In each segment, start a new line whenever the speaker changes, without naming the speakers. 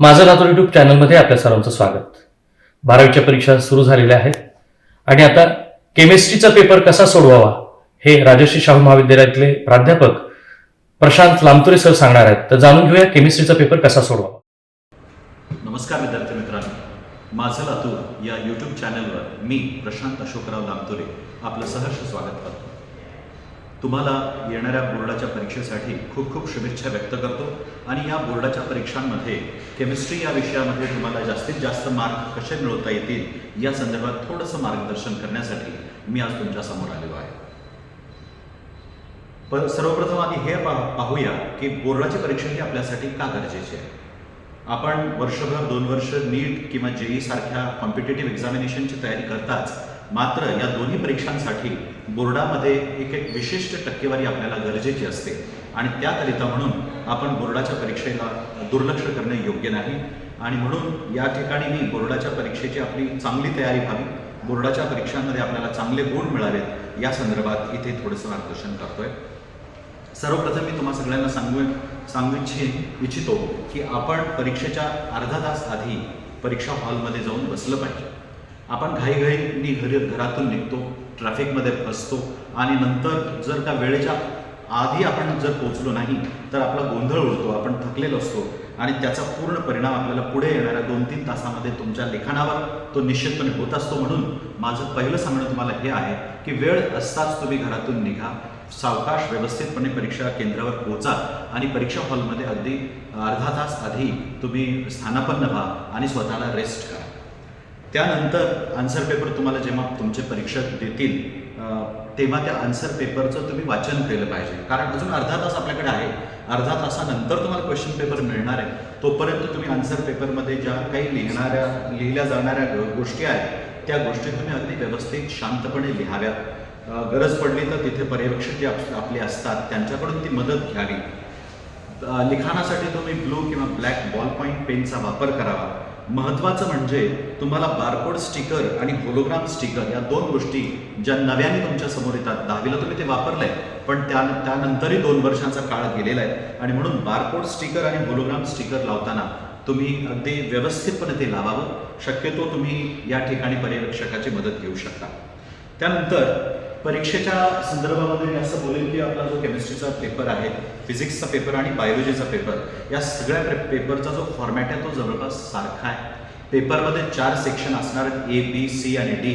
माझं लातूर युट्यूब चॅनलमध्ये आपल्या सर्वांचं स्वागत. बारावीच्या परीक्षा सुरू झालेल्या आहेत आणि आता केमिस्ट्रीचा पेपर कसा सोडवावा हे राजश्री शाहू महाविद्यालयातले प्राध्यापक प्रशांत लामतुरे सर सांगणार आहेत. तर जाणून घेऊया केमिस्ट्रीचा पेपर कसा सोडवावा.
नमस्कार विद्यार्थी मित्रांनो. माझं लातूर या यूट्यूब चॅनलवर मी प्रशांत अशोकराव लामतोरे आपलं सहर्ष स्वागत करतो. तुम्हाला येणाऱ्या बोर्डाच्या परीक्षेसाठी खूप खूप शुभेच्छा व्यक्त करतो आणि या बोर्डाच्या परीक्षांमध्ये केमिस्ट्री या विषयामध्ये तुम्हाला जास्तीत जास्त मार्क कसे मिळवता येतील या संदर्भात थोडंसं मार्गदर्शन करण्यासाठी मी आज तुमच्यासमोर आलेलो आहे. पण सर्वप्रथम आधी हे पाहूया की बोर्डाची परीक्षा ही आपल्यासाठी का गरजेची आहे? आपण वर्षभर दोन वर्ष नीट किंवा जेई सारख्या कॉम्पिटेटिव्ह एक्झामिनेशनची तयारी करताच मात्र या दोन्ही परीक्षांसाठी बोर्डामध्ये एक एक विशिष्ट टक्केवारी आपल्याला गरजेची असते. आणि त्याकरिता म्हणून आपण बोर्डाच्या परीक्षेला दुर्लक्ष करणे योग्य नाही. आणि म्हणून या ठिकाणी मी बोर्डाच्या परीक्षेची आपली चांगली तयारी व्हावी बोर्डाच्या परीक्षांमध्ये आपल्याला चांगले गुण मिळावेत या संदर्भात इथे थोडंसं मार्गदर्शन करतोय. सर्वप्रथम मी तुम्हाला सगळ्यांना सांगू सांगू इच्छित इच्छितो की आपण परीक्षेच्या अर्धा तास आधी परीक्षा हॉलमध्ये जाऊन बसलं पाहिजे. आपण घाईघाईनी घरी घरातून निघतो ट्रॅफिकमध्ये फसतो आणि नंतर जर का वेळेच्या आधी आपण जर पोचलो नाही तर आपला गोंधळ उडतो आपण थकलेलो असतो आणि त्याचा पूर्ण परिणाम आपल्याला पुढे येणाऱ्या दोन तीन तासामध्ये तुमच्या लिखाणावर तो निश्चितपणे होत असतो. म्हणून माझं पहिलं सांगणं तुम्हाला हे आहे की वेळ असताच तुम्ही घरातून निघा. सावकाश व्यवस्थितपणे परीक्षा केंद्रावर पोहोचा आणि परीक्षा हॉलमध्ये अगदी अर्धा तास आधी तुम्ही स्थानापन्न व्हा आणि स्वतःला रेस्ट करा. त्यानंतर आन्सर पेपर तुम्हाला जेव्हा तुमचे परीक्षक देतील तेव्हा त्या आन्सर पेपरचं तुम्ही वाचन केलं पाहिजे. कारण अजून अर्धा तास आपल्याकडे आहे. अर्धा तासानंतर तुम्हाला क्वेश्चन पेपर मिळणार आहे. तोपर्यंत तुम्ही आन्सर पेपरमध्ये ज्या काही लिहिणाऱ्या लिहिल्या जाणाऱ्या गोष्टी आहेत त्या गोष्टी तुम्ही अगदी व्यवस्थित शांतपणे लिहाव्यात. गरज पडली तर तिथे पर्यवेक्षक जे आपले असतात त्यांच्याकडून ती मदत घ्यावी. लिखाणासाठी तुम्ही ब्लू किंवा ब्लॅक बॉल पॉईंट पेनचा वापर करावा. महत्त्वाचं म्हणजे तुम्हाला बारकोड स्टिकर आणि होलोग्राम स्टिकर या दोन गोष्टी ज्या नव्याने तुमच्यासमोर येतात. दहावीला तुम्ही ते वापरलंय पण त्या त्यानंतरही दोन वर्षांचा काळ गेलेला आहे. आणि म्हणून बारकोड स्टिकर आणि होलोग्राम स्टिकर लावताना तुम्ही अगदी व्यवस्थितपणे ते लावावं. शक्यतो तुम्ही या ठिकाणी पर्यवेक्षकाची मदत घेऊ शकता. त्यानंतर परीक्षेच्या संदर्भामध्ये मी असं बोलेन की आपला जो केमिस्ट्रीचा पेपर आहे फिजिक्सचा पेपर आणि बायोलॉजीचा पेपर या सगळ्या पे- पेपरचा जो फॉर्मॅट आहे तो जवळपास सारखा आहे. पेपरमध्ये चार सेक्शन असणार आहेत ए बी सी आणि डी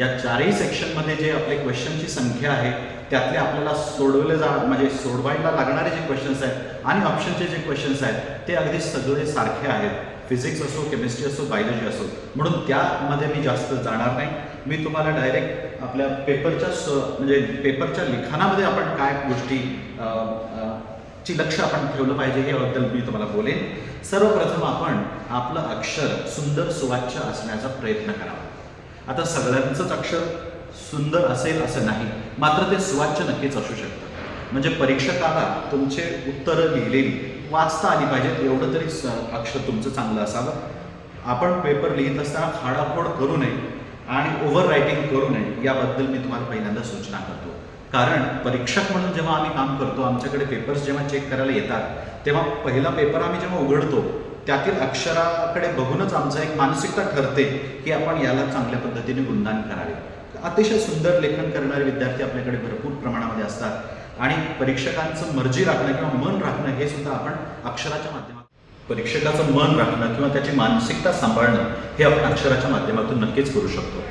या चारही सेक्शनमध्ये जे आपले क्वेश्चनची संख्या आहे त्यातले आपल्याला सोडवले जा म्हणजे सोडवायला लागणारे जे क्वेश्चन्स आहेत आणि ऑप्शनचे जे क्वेश्चन्स आहेत ते अगदी सगळे सारखे आहेत. फिजिक्स असो केमिस्ट्री असो बायोलॉजी असो. म्हणून त्यामध्ये मी जास्त जाणार नाही. मी तुम्हाला डायरेक्ट आपल्या पेपरच्या स म्हणजे पेपरच्या लिखाणामध्ये आपण काय गोष्टी ची लक्ष आपण ठेवलं पाहिजे याबद्दल मी तुम्हाला बोलेन. सर्वप्रथम आपण आपलं अक्षर सुंदर सुवाच्य असण्याचा प्रयत्न करावा. आता सगळ्यांचंच अक्षर सुंदर असेल असं नाही मात्र ते सुवाच्य नक्कीच असू शकतं. म्हणजे परीक्षकाला तुमचे उत्तरं लिहिलेली वाचता आली पाहिजेत. एवढं तरी अक्षर तुमचं चांगलं असावं. आपण पेपर लिहित असताना खाडाखोड करू नये आणि ओव्हर रायटिंग करू नये याबद्दल मी तुम्हाला पहिल्यांदा सूचना करतो. कारण परीक्षक म्हणून जेव्हा आम्ही काम करतो आमच्याकडे पेपर्स जेव्हा चेक करायला येतात तेव्हा पहिला पेपर आम्ही जेव्हा उघडतो त्यातील अक्षराकडे बघूनच आमचा एक मानसिकता ठरते की आपण याला चांगल्या पद्धतीने गुणदान करावे. अतिशय सुंदर लेखन करणारे विद्यार्थी आपल्याकडे भरपूर प्रमाणामध्ये असतात. आणि परीक्षकांचं मर्जी राखणं किंवा मन राखणं हे सुद्धा आपण अक्षराच्या माध्यमातून परीक्षकाचं मन राखणं किंवा त्याची मानसिकता सांभाळणं हे आपण अक्षराच्या माध्यमातून नक्कीच करू शकतो.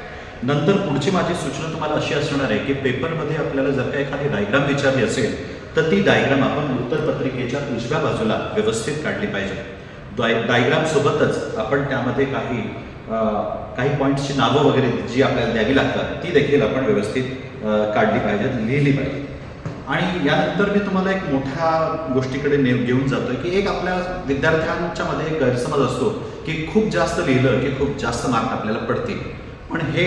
नंतर पुढची माझी सूचना तुम्हाला अशी असणार आहे की पेपरमध्ये आपल्याला जर का एखादी डायग्राम विचारली असेल तर ती डायग्राम आपण उत्तरपत्रिकेच्या उजव्या बाजूला व्यवस्थित काढली पाहिजे. डाय डायग्राम सोबतच आपण त्यामध्ये काही काही पॉईंट्सची नावं वगैरे जी आपल्याला द्यावी लागतात ती देखील आपण व्यवस्थित काढली पाहिजेत लिहिली पाहिजे आणि यानंतर मी तुम्हाला एक मोठ्या गोष्टीकडे ने घेऊन जातोय की एक आपल्या विद्यार्थ्यांच्या मध्ये एक गैरसमज असतो की खूप जास्त लिहिलं की खूप जास्त मार्क आपल्याला पडतील. पण हे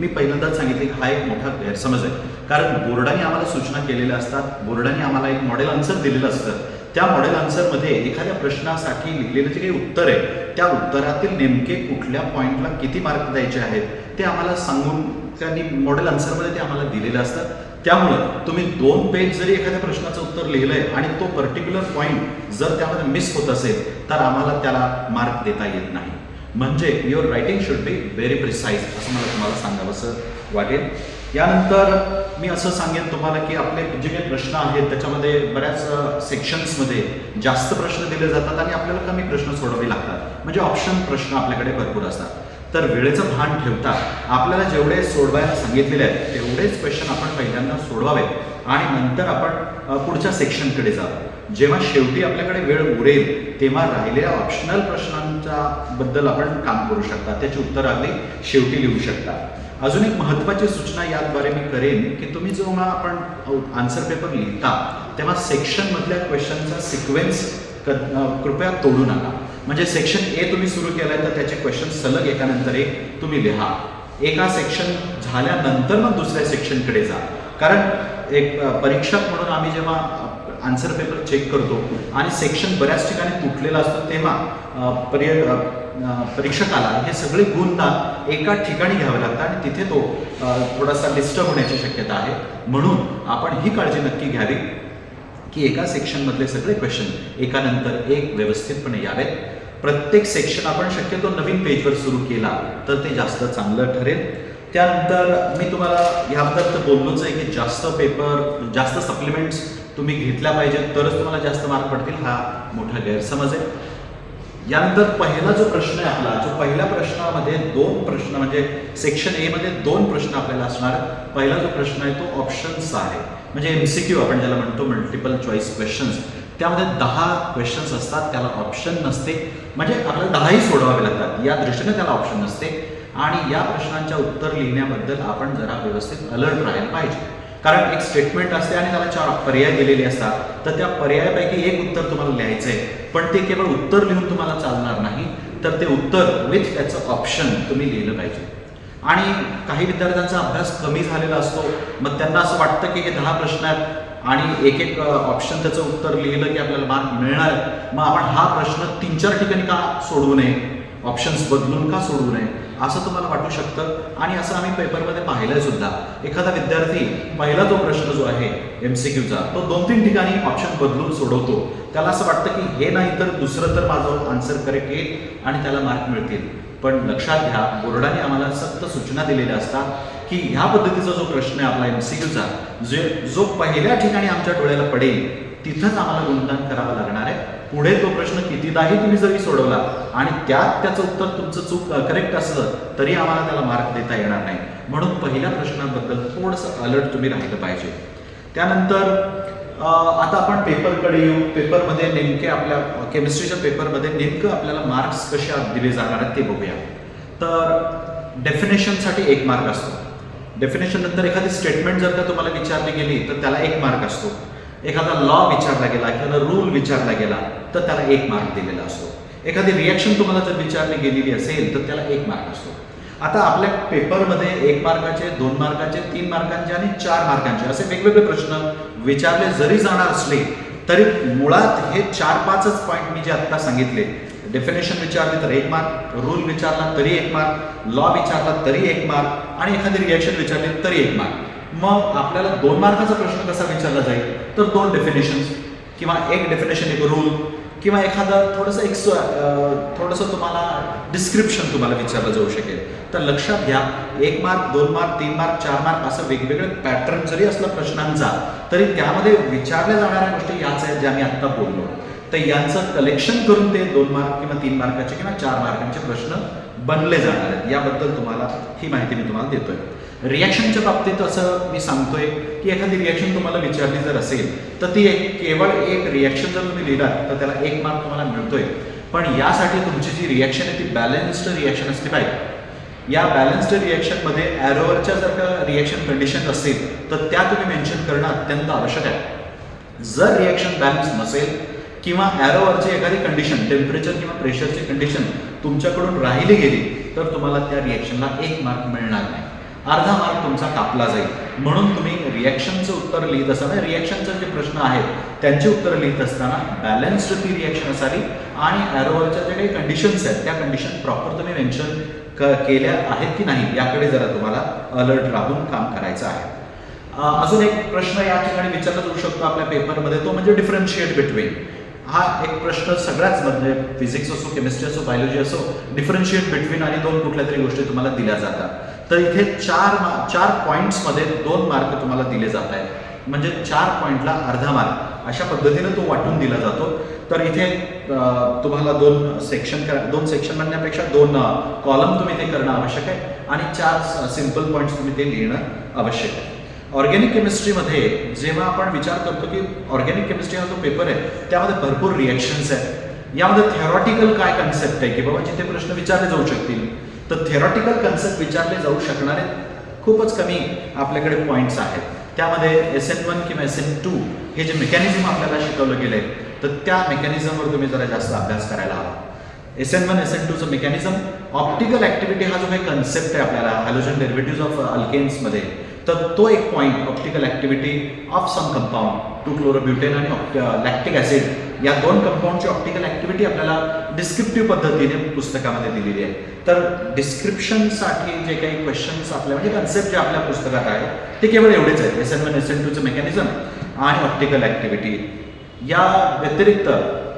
मी पहिल्यांदाच सांगितले की हा एक मोठा गैरसमज आहे. कारण बोर्डाने आम्हाला सूचना केलेल्या असतात बोर्डाने आम्हाला एक मॉडेल आन्सर दिलेलं असतं. त्या मॉडेल आन्सरमध्ये एखाद्या प्रश्नासाठी लिहिलेलं जे काही उत्तर आहे त्या उत्तरातील नेमके कुठल्या पॉईंटला किती मार्क द्यायचे आहेत ते आम्हाला सांगून त्यांनी मॉडेल आन्सरमध्ये ते आम्हाला दिलेलं असतं. त्यामुळं तुम्ही दोन पेज जरी एखाद्या प्रश्नाचं उत्तर लिहिलंय आणि तो पर्टिक्युलर पॉईंट जर त्यामध्ये मिस होत असेल तर आम्हाला त्याला मार्क देता येत नाही. म्हणजे your writing should be very precise असं मला तुम्हाला सांगावंसं वाटेल. यानंतर मी असं सांगेन तुम्हाला की आपले जे काही प्रश्न आहेत त्याच्यामध्ये बऱ्याच सेक्शन्समध्ये जास्त प्रश्न दिले जातात आणि आपल्याला कमी प्रश्न सोडवे लागतात. म्हणजे ऑप्शन प्रश्न आपल्याकडे भरपूर असतात. तर वेळेचं भान ठेवता आपल्याला जेवढे सोडवायला सांगितलेले आहेत तेवढेच क्वेश्चन आपण पहिल्यांदा सोडवावे आणि नंतर आपण पुढच्या सेक्शनकडे जावं. जेव्हा शेवटी आपल्याकडे वेळ उरेल तेव्हा राहिलेल्या ऑप्शनल प्रश्नांच्या बद्दल आपण काम करू शकता. त्याची उत्तरं अगदी शेवटी लिहू शकता. अजून एक महत्त्वाची सूचना याद्वारे मी करेन की तुम्ही जेव्हा आपण आन्सर पेपर लिहिता तेव्हा सेक्शनमधल्या क्वेश्चनचा सिक्वेन्स कृपया तोडू नका. म्हणजे सेक्शन ए तुम्ही सुरू केलाय तर त्याचे क्वेश्चन सलग एकानंतर एक तुम्ही लिहा. एका सेक्शन झाल्यानंतर मग दुसऱ्या सेक्शनकडे जा. कारण एक परीक्षक म्हणून आम्ही जेव्हा आन्सर पेपर चेक करतो आणि सेक्शन बऱ्याच ठिकाणी तुटलेला असतो तेव्हा पर्य परीक्षकाला हे सगळे गुण ना एका ठिकाणी घ्यावे लागतात आणि तिथे तो थोडासा डिस्टर्ब होण्याची शक्यता आहे. म्हणून आपण ही काळजी नक्की घ्यावी की एका सेक्शनमधले सगळे क्वेश्चन एकानंतर एक व्यवस्थितपणे यावेत. प्रत्येक सेक्शन आपण शक्यतो नवीन पेजवर सुरू केला तर ते जास्त चांगलं ठरेल. त्यानंतर मी तुम्हाला ह्याबद्दल तर बोललोच आहे की जास्त पेपर जास्त सप्लिमेंट्स तुम्ही घेतल्या पाहिजेत तरच तुम्हाला जास्त मार्क पडतील हा मोठा गैरसमज आहे. यानंतर पहिला जो प्रश्न आहे आपला जो पहिल्या प्रश्नामध्ये दोन प्रश्न म्हणजे सेक्शन ए मध्ये दोन प्रश्न आपल्याला असणार पहिला जो प्रश्न आहे तो ऑप्शन्स आहे. म्हणजे एमसीक्यू आपण ज्याला म्हणतो मल्टिपल चॉईस क्वेश्चन्स त्यामध्ये दहा क्वेश्चन्स असतात त्याला ऑप्शन नसते. म्हणजे आपल्याला दहाही सोडवावे लागतात. या दृष्टीने त्याला ऑप्शन नसते. आणि या प्रश्नांच्या उत्तर लिहिण्याबद्दल आपण जरा व्यवस्थित अलर्ट राहायला पाहिजे. कारण एक स्टेटमेंट असते आणि त्याला चार पर्याय दिलेले असतात. तर त्या पर्यायापैकी एक उत्तर तुम्हाला लिहायचं आहे पण ते केवळ उत्तर लिहून तुम्हाला चालणार नाही. तर ते उत्तर विथ त्याचं ऑप्शन तुम्ही लिहिलं पाहिजे. आणि काही विद्यार्थ्यांचा अभ्यास कमी झालेला असतो. मग त्यांना असं वाटतं की हे दहा प्रश्न आहेत. आणि एक एक ऑप्शन त्याचं उत्तर लिहिलं की आपल्याला मार्क मिळणार आहे. मग आपण हा प्रश्न तीन चार ठिकाणी का सोडवू नये? ऑप्शन्स बदलून का सोडवू नये? असं तुम्हाला वाटू शकतं. आणि असं आम्ही पेपरमध्ये पाहिलंय सुद्धा. एखादा विद्यार्थी पहिला तो प्रश्न जो आहे एम सी क्यूचा तो दोन तीन ठिकाणी ऑप्शन बदलून सोडवतो. त्याला असं वाटतं की हे नाही तर दुसरं तर माझं आन्सर करेक्ट येईल आणि त्याला मार्क मिळतील. पण लक्षात घ्या बोर्डाने आम्हाला सक्त सूचना दिलेल्या असतात. की ह्या पद्धतीचा जो प्रश्न आहे आपला एम सी क्यूचा जे जो पहिल्या ठिकाणी आमच्या डोळ्याला पडेल तिथंच आम्हाला गुणदान करावं लागणार आहे. पुढे तो प्रश्न कितीदाही तुम्ही जरी सोडवला आणि त्यात त्याचं उत्तर तुमचं चूक करेक्ट असलं तरी आम्हाला त्याला मार्क देता येणार नाही. म्हणून पहिल्या प्रश्नाबद्दल थोडंसं अलर्ट तुम्ही राहिलं पाहिजे. त्यानंतर आता आपण पेपरकडे येऊ. पेपरमध्ये नेमके आपल्या केमिस्ट्रीच्या पेपरमध्ये नेमकं आपल्याला मार्क्स कसे दिले जाणार आहेत ते बघूया. तर डेफिनेशनसाठी एक मार्क असतो. डेफिनेशन नंतर एखादी स्टेटमेंट जर का तुम्हाला विचारली गेली तर त्याला एक मार्क असतो. एखादा लॉ विचारला गेला एखादा रूल विचारला गेला तर त्याला एक मार्क दिलेला असतो. एखादी रिॲक्शन तुम्हाला जर विचारली गेलेली असेल तर त्याला एक मार्क असतो. आता आपल्या पेपरमध्ये एक मार्काचे दोन मार्काचे तीन मार्कांचे आणि चार मार्कांचे असे वेगवेगळे प्रश्न विचारले जरी जाणार असले तरी मुळात हे चार पाचच पॉईंट मी जे आत्ता सांगितले डेफिनेशन विचारली तर एक मार्क रूल विचारला तरी एक मार्क लॉ विचारला तरी एक मार्क आणि एखादी रिॲक्शन विचारली तरी एक मार्क मग आपल्याला दोन मार्काचा प्रश्न कसा विचारला जाईल? तर दोन डेफिनेशन्स किंवा एक डेफिनेशन एक रूल किंवा एखादं थोडंसं एक थोडंसं तुम्हाला डिस्क्रिप्शन तुम्हाला विचारलं जाऊ शकेल. तर लक्षात घ्या एक मार्क दोन मार्क तीन मार्क चार मार्क असं वेगवेगळे पॅटर्न जरी असलं प्रश्नांचा तरी त्यामध्ये विचारल्या जाणाऱ्या गोष्टी याच आहेत ज्या मी आत्ता बोललो. तर यांचं कलेक्शन करून ते दोन मार्क किंवा तीन मार्काचे किंवा चार मार्कांचे प्रश्न बनले जाणार आहेत. याबद्दल तुम्हाला ही माहिती मी तुम्हाला देतोय. रिॲक्शनच्या बाबतीत असं मी सांगतोय की एखादी रिॲक्शन तुम्हाला विचारली जर असेल तर ती एक केवळ एक रिॲक्शन जर तुम्ही लिहिलात तर त्याला एक मार्क तुम्हाला मिळतोय. पण यासाठी तुमची जी रिॲक्शन आहे ती बॅलन्स्ड रिॲक्शन असली पाहिजे. या बॅलन्स्ड रिॲक्शनमध्ये ॲरोवरच्या जर का रिॲक्शन कंडिशन असेल तर त्या तुम्ही मेन्शन करणं अत्यंत आवश्यक आहे. जर रिॲक्शन बॅलन्स नसेल किंवा ॲरोवरची एखादी कंडिशन टेम्परेचर किंवा प्रेशरची कंडिशन तुमच्याकडून राहिली गेली तर तुम्हाला त्या रिॲक्शनला एक मार्क मिळणार नाही. अर्धा मार्क तुमचा कापला जाईल. म्हणून तुम्ही रिॲक्शनचं उत्तर लिहित असताना रिॲक्शनचे जे प्रश्न आहेत त्यांची उत्तरं लिहित असताना बॅलन्स्ड ती रिॲक्शन असावी आणि ॲरोवरच्या ज्या काही कंडिशन्स आहेत त्या कंडिशन प्रॉपर तुम्ही मेन्शन क केल्या आहेत की नाही याकडे जरा तुम्हाला अलर्ट राहून काम करायचं आहे. अजून एक प्रश्न या ठिकाणी विचारला जाऊ शकतो आपल्या पेपरमध्ये तो म्हणजे डिफरन्शिएट बिटवीन हा एक प्रश्न सगळ्याच म्हणजे फिजिक्स असो केमिस्ट्री असो बायोलॉजी असो डिफरन्शिएट बिटवीन आणि दोन कुठल्या तरी गोष्टी तुम्हाला दिल्या जातात. तर इथे चार चार पॉईंट्समध्ये दोन मार्क तुम्हाला दिले जात आहेत. म्हणजे चार पॉईंटला अर्धा मार्क अशा पद्धतीने तो वाटून दिला जातो. तर इथे तुम्हाला दोन सेक्शन करा दोन सेक्शन म्हणण्यापेक्षा दोन कॉलम तुम्ही ते करणं आवश्यक आहे. आणि चार सिंपल पॉईंट्स तुम्ही ते लिहिणं आवश्यक आहे. ऑर्गॅनिक केमिस्ट्रीमध्ये जेव्हा आपण विचार करतो की ऑर्गॅनिक केमिस्ट्री हा जो पेपर आहे त्यामध्ये भरपूर रिॲक्शन्स आहेत. यामध्ये थेरॉटिकल काय कन्सेप्ट आहे? की बाबा जिथे प्रश्न विचारले जाऊ शकतील. तर थेरॉटिकल कन्सेप्ट विचारले जाऊ शकणारे खूपच कमी आपल्याकडे पॉईंट्स आहेत. त्यामध्ये एस एन वन किंवा एस एन टू हे जे मेकॅनिझम आपल्याला शिकवलं गेलं आहे तर त्या मेकॅनिझमवर तुम्ही जरा जास्त अभ्यास करायला हवा. S N one S N टूचं mechanism optical activity हा जो काही कन्सेप्ट आहे आपल्याला हॅलोजन डेरिव्हेटिव्ह ऑफ अल्केन्समध्ये तर तो एक point optical activity of some compound two chlorobutane आणि लॅक्टिक ॲसिड uh, या दोन कंपाऊंडची ऑप्टिकल ऍक्टिव्हिटी आपल्याला डिस्क्रिप्टिव्ह पद्धतीने पुस्तकामध्ये दिलेली आहे. तर डिस्क्रिप्शनसाठी जे काही क्वेश्चन्स आपल्या म्हणजे कन्सेप्ट जे आपल्या पुस्तकात आहे ते केवळ एवढेच आहेत. S N one S N टूचं mechanism आणि ऑप्टिकल ऍक्टिव्हिटी या व्यतिरिक्त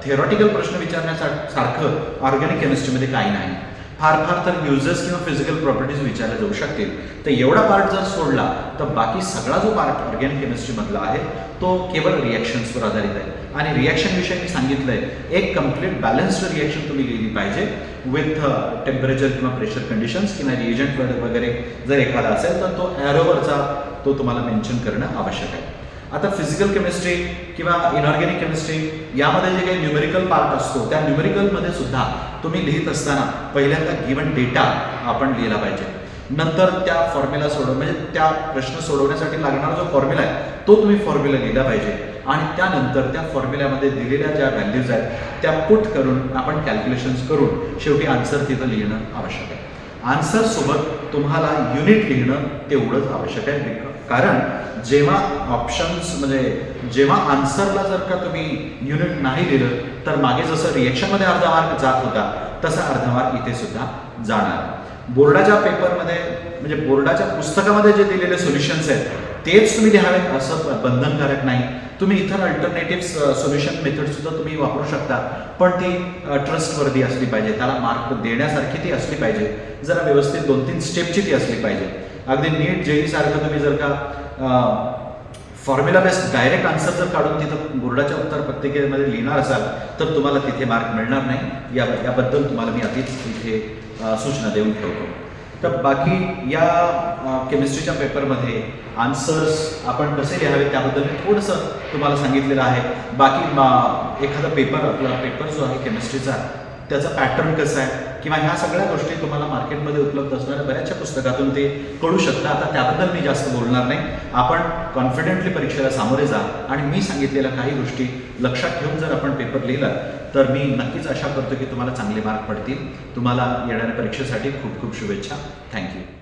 थेरॉटिकल प्रश्न विचारण्यासारखं ऑर्गॅनिक केमिस्ट्रीमध्ये काही नाही. फार फार तर युजर्स किंवा फिजिकल प्रॉपर्टीज विचारल्या जाऊ शकतील. तर एवढा पार्ट जर सोडला तर बाकी सगळा जो पार्ट ऑर्गॅनिक केमिस्ट्रीमधला आहे तो केवळ रिॲक्शन्सवर आधारित आहे. आणि रिॲक्शन विषयी मी सांगितलंय एक कंप्लीट बॅलन्स्ड रिॲक्शन तुम्ही लिहिली पाहिजे विथ टेम्परेचर uh, किंवा प्रेशर कंडिशन्स किंवा रिएजंट वगैरे जर एखादा असेल तर तो ॲरोवरचा तो तुम्हाला मेन्शन करणं आवश्यक आहे. आता फिजिकल केमिस्ट्री किंवा इनऑर्गॅनिक केमिस्ट्री यामध्ये जे काही न्यूमेरिकल पार्ट असतो त्या न्यूमेरिकलमध्ये सुद्धा तुम्ही लिहित असताना पहिल्यांदा गिवन डेटा आपण लिहिला पाहिजे. नंतर त्या फॉर्म्युला सोडव म्हणजे त्या प्रश्न सोडवण्यासाठी लागणारा जो फॉर्म्युला आहे तो तुम्ही फॉर्म्युला लिहिला पाहिजे. आणि त्यानंतर त्या फॉर्म्युल्यामध्ये दिलेल्या ज्या व्हॅल्यूज आहेत त्या पुट करून आपण कॅल्क्युलेशन्स करून शेवटी आन्सर तिथं लिहिणं आवश्यक आहे. आन्सर सोबत तुम्हाला युनिट लिहिणं तेवढंच आवश्यक आहे कारण जेव्हा ऑप्शन्स म्हणजे जेव्हा आन्सरला जर का तुम्ही युनिट नाही दिलं तर मागे जसं रिएक्शनमध्ये अर्धा मार्क जात होता तसा अर्धा मार्क इथे सुद्धा जाणार. बोर्डाच्या पेपरमध्ये म्हणजे बोर्डाच्या पुस्तकामध्ये जे दिलेले सोल्युशन्स आहेत तेच तुम्ही लिहावेत असं बंधनकारक नाही. तुम्ही इतर अल्टरनेटिव्ह सोल्युशन मेथड सुद्धा तुम्ही वापरू शकता पण ती ट्रस्टवर्दी असली पाहिजे. त्याला मार्क देण्यासारखी ती असली पाहिजे. जरा व्यवस्थित दोन तीन स्टेपची ती असली पाहिजे. अगदी नीट जेई सारखं तुम्ही जर का फॉर्म्युला बेस्ड डायरेक्ट आन्सर जर काढून तिथं बोर्डाच्या उत्तर पत्रिकेमध्ये लिहिणार असाल तर तुम्हाला तिथे मार्क मिळणार नाही. या याबद्दल तुम्हाला मी आधीच तिथे सूचना देऊन ठेवतो. तर बाकी या केमिस्ट्रीच्या पेपरमध्ये आन्सर्स आपण कसे लिहावे त्याबद्दल मी थोडंसं तुम्हाला सांगितलेलं आहे. बाकी मा- एखादा पेपर आपला पेपर जो आहे केमिस्ट्रीचा त्याचा पॅटर्न कसा आहे? किंवा ह्या सगळ्या गोष्टी तुम्हाला मार्केटमध्ये उपलब्ध असणाऱ्या बऱ्याचशा पुस्तकातून ते कळू शकतं. आता त्याबद्दल मी जास्त बोलणार नाही. आपण कॉन्फिडेंटली परीक्षेला सामोरे जा आणि मी सांगितलेल्या काही गोष्टी लक्षात ठेवून जर आपण पेपर लिहिला तर मी नक्कीच आशा करतो की तुम्हाला चांगले मार्क पडतील. तुम्हाला येणाऱ्या परीक्षेसाठी खूप खूप शुभेच्छा. थँक्यू